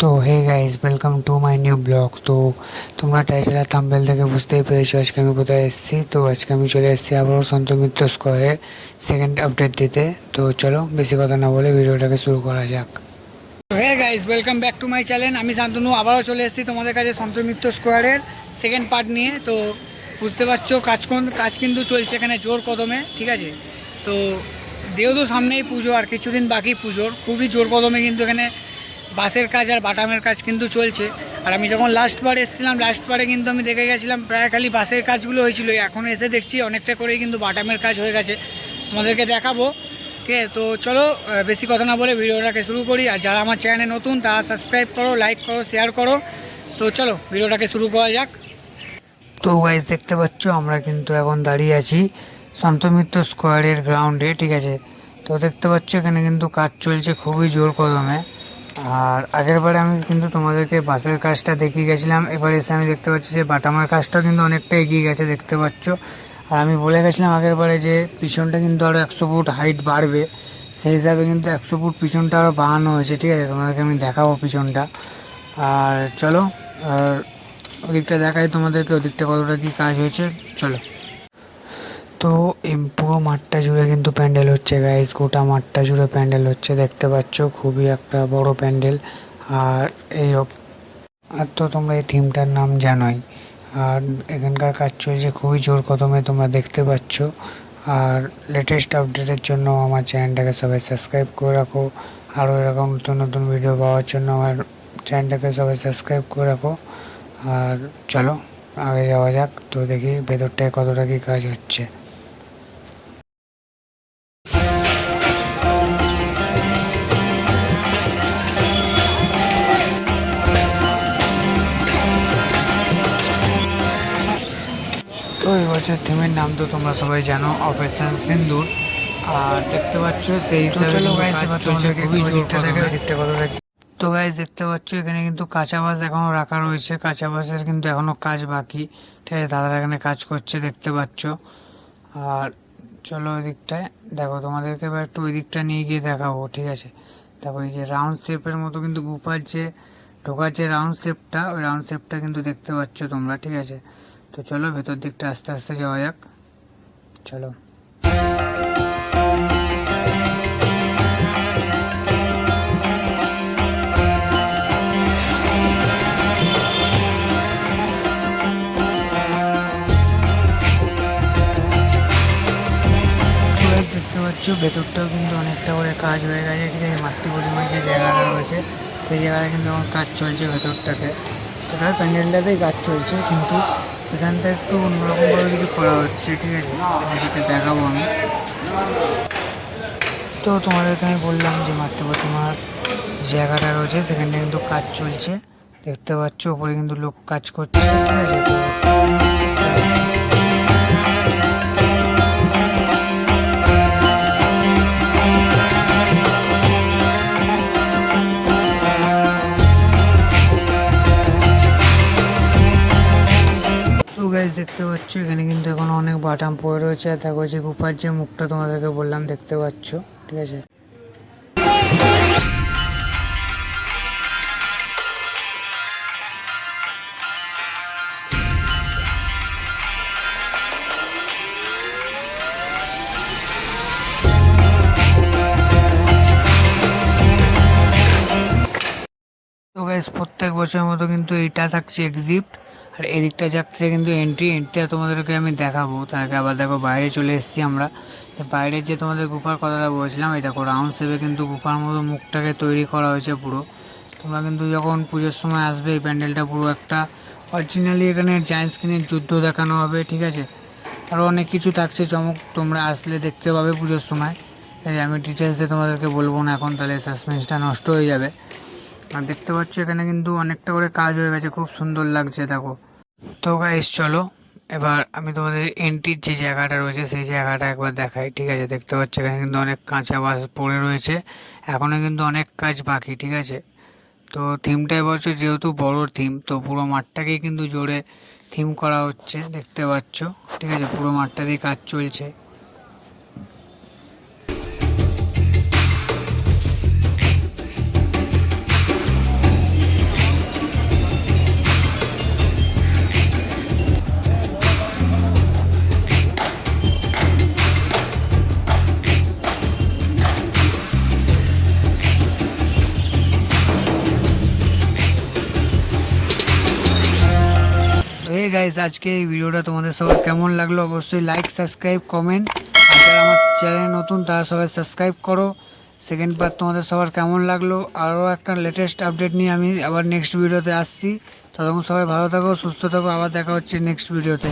তো hey guys welcome to my new blog তো, তোমরা টাইটেল আর থাম্বেল থেকে বুঝতেই পেরেছ আজকে আমি কোথায় এসেছি। তো, আজকে আমি চলে এসেছি আবারও সন্ত মিত্র স্কোয়ারে সেকেন্ড আপডেট দিতে। তো, চলো বেশি কথা না বলে ভিডিওটাকে শুরু করা যাক। তো hey guys welcome back to my channel আমি শান্তনু, আবারও চলে এসেছি তোমাদের কাছে সন্ত মিত্র স্কোয়ারের সেকেন্ড পার্ট নিয়ে। তো, বুঝতে পারছ, কাজ কাজ কিন্তু চলছে এখানে জোর কদমে, ঠিক আছে? তো, যেহেতু সামনেই পুজো আর কিছুদিন বাকি পুজোর, খুবই জোর কদমে কিন্তু এখানে বাসের কাজ আর বাটামের কাজ কিন্তু চলছে। আর আমি যখন লাস্ট বার এসেছিলাম লাস্ট বারে কিন্তু আমি দেখে গেছিলাম, প্রায় খালি বাসের কাজগুলো হয়েছিল। এখন এসে দেখছি, অনেকটা করেই কিন্তু বাটামের কাজ হয়ে গেছে। তোমাদেরকে দেখাবো, ঠিক আছে? তো চলো বেশি কথা না বলে ভিডিওটাকে শুরু করি। আর যারা আমার চ্যানেলে নতুন, তারা সাবস্ক্রাইব করো লাইক করো শেয়ার করো। তো চলো, ভিডিওটাকে শুরু করা যাক। তো ওয়াইজ দেখতে পাচ্ছ, আমরা কিন্তু এখন দাঁড়িয়ে আছি সন্তমিত্র স্কোয়ারের গ্রাউন্ডে ঠিক আছে? তো দেখতে পাচ্ছ, এখানে কিন্তু কাজ চলছে খুবই জোর কদমে। আর আগের বারে আমি কিন্তু তোমাদেরকে বাসের কাজটা দেখিয়ে গেছিলাম। এবার এসে আমি দেখতে পাচ্ছি যে বাটামার কাজটাও কিন্তু অনেকটা এগিয়ে গেছে, দেখতে পাচ্ছ। আর আমি বলে গেছিলাম আগের বারে যে পিছনটা কিন্তু আরও একশো ফুট হাইট বাড়বে। সেই হিসাবে কিন্তু একশো ফুট পিছনটা আরও বাড়ানো হয়েছে, ঠিক আছে? তোমাদেরকে আমি দেখাবো পিছনটা। আর চলো, আর ওদিকটা দেখাই তোমাদেরকে, ওদিকটা কতটা কী কাজ হয়েছে। চলো। তো পুরো মাঠটা জুড়ে কিন্তু প্যান্ডেল হচ্ছে গাইস গোটা মাঠটা জুড়ে প্যান্ডেল হচ্ছে, দেখতে পাচ্ছ? খুবই একটা বড় প্যান্ডেল। আর এই আর তো তোমরা এই থিমটার নাম জানোই। আর এখানকার কাজ চলছে খুবই জোর কদমে, তোমরা দেখতে পাচ্ছ। আর লেটেস্ট আপডেটের জন্য আমার চ্যানেলটাকে সবাই সাবস্ক্রাইব করে রাখো। আরও এরকম নতুন নতুন ভিডিও পাওয়ার জন্য আমার চ্যানেলটাকে সবাই সাবস্ক্রাইব করে রাখো। আর চলো, আগে যাওয়া যাক। তো দেখি ভেতরটায় কতটা কি কাজ হচ্ছে। বছর থিমের নাম তো তোমরা সবাই জানো অপারেশন সিন্দুর। আর দেখতে পাচ্ছ সেই হিসাবে খুবই জোর তো গাইজ দেখতে পাচ্ছ এখানে কিন্তু কাঁচা বাস এখনও রাখা রয়েছে কাঁচা বাসের কিন্তু এখনও কাজ বাকি। ঠিক আছে দাদারা এখানে কাজ করছে দেখতে পাচ্ছ। আর চলো ওই দিকটায় দেখো তোমাদেরকে এবার একটু ওই দিকটা নিয়ে গিয়ে দেখাবো ঠিক আছে? দেখো এই যে রাউন্ড শেপের মতো কিন্তু গুপার যে ঢোকার যে রাউন্ড শেপটা ওই রাউন্ড শেপটা কিন্তু দেখতে পাচ্ছ তোমরা ঠিক আছে? তো চলো, ভেতর দিকটা আস্তে আস্তে যাওয়া যাক। চলো। পাচ্ছ, ভেতরটাও কিন্তু অনেকটা করে কাজ হয়ে গেছে। ঠিক আছে মাতৃ প্রতিমার যে জায়গাটা রয়েছে, সেই জায়গায় কিন্তু এখন কাজ চলছে ভেতরটাতে। টোটাল প্যান্ডেলটাতেই কাজ চলছে, কিন্তু এখানটা একটু অন্যরকমভাবে কিছু করা হচ্ছে, ঠিক আছে? এদিকে দেখাবো আমি। তো তোমাদেরকে আমি বললাম যে মাত্র তোমার জায়গাটা রয়েছে সেখানটা কিন্তু কাজ চলছে। দেখতে পাচ্ছ, ওপরে কিন্তু লোক কাজ করছে, ঠিক আছে? দেখতে পাচ্ছ, এখানে কিন্তু এখন অনেক বাটাম পড়ে রয়েছে। আর দেখো যে গুপার যে মুখটা তোমাদেরকে বললাম, দেখতে পাচ্ছ, ঠিক আছে? প্রত্যেক বছরের মতো কিন্তু এইটা থাকছে এক্সিট আর এদিকটা যাচ্ছে কিন্তু এন্ট্রি এন্ট্রিটা তোমাদেরকে আমি দেখাবো। আগে আবার দেখো বাইরে চলে এসেছি আমরা। বাইরে যে তোমাদের গুফার কথাটা বলছিলাম, এই দেখো রাউন্ড শেপে কিন্তু গুফার মতো মুখটাকে তৈরি করা হয়েছে পুরো। তোমরা কিন্তু যখন পুজোর সময় আসবে, এই প্যান্ডেলটা পুরো একটা অরিজিনালি এখানে জায়েন্ট স্ক্রিনের যুদ্ধ দেখানো হবে, ঠিক আছে? আরও অনেক কিছু থাকছে, চমক তোমরা আসলে দেখতে পাবে পুজোর সময়। আমি ডিটেলসে তোমাদেরকে বলব না এখন, তাহলে সাসপেন্সটা নষ্ট হয়ে যাবে। আর দেখতে পাচ্ছ এখানে কিন্তু অনেকটা করে কাজ হয়ে গেছে, খুব সুন্দর লাগছে, দেখো। তো গাইস চলো, এবার আমি তোমাদের এন্ট্রির যে জায়গাটা রয়েছে, সেই জায়গাটা একবার দেখাই, ঠিক আছে? দেখতে পাচ্ছ এখানে কিন্তু অনেক কাঁচা বাস পড়ে রয়েছে, এখনও কিন্তু অনেক কাজ বাকি, ঠিক আছে? তো থিমটা এবছর যেহেতু বড় থিম তো পুরো মাঠটাকেই কিন্তু জোরে থিম করা হচ্ছে, দেখতে পাচ্ছ, ঠিক আছে? পুরো মাঠটাতেই কাজ চলছে। গাইস আজকে এই ভিডিওটা তোমাদের সবার কেমন লাগল অবশ্যই লাইক সাবস্ক্রাইব কমেন্ট আর যারা আমার চ্যানেল নতুন, তারা সবাই সাবস্ক্রাইব করো। সেকেন্ড পার্ট তোমাদের সবার কেমন লাগল? আরও একটা লেটেস্ট আপডেট নিয়ে আমি আবার নেক্সট ভিডিওতে আসছি। ততক্ষণ সবাই ভালো থাকো, সুস্থ থাকো। আবার দেখা হচ্ছে নেক্সট ভিডিওতে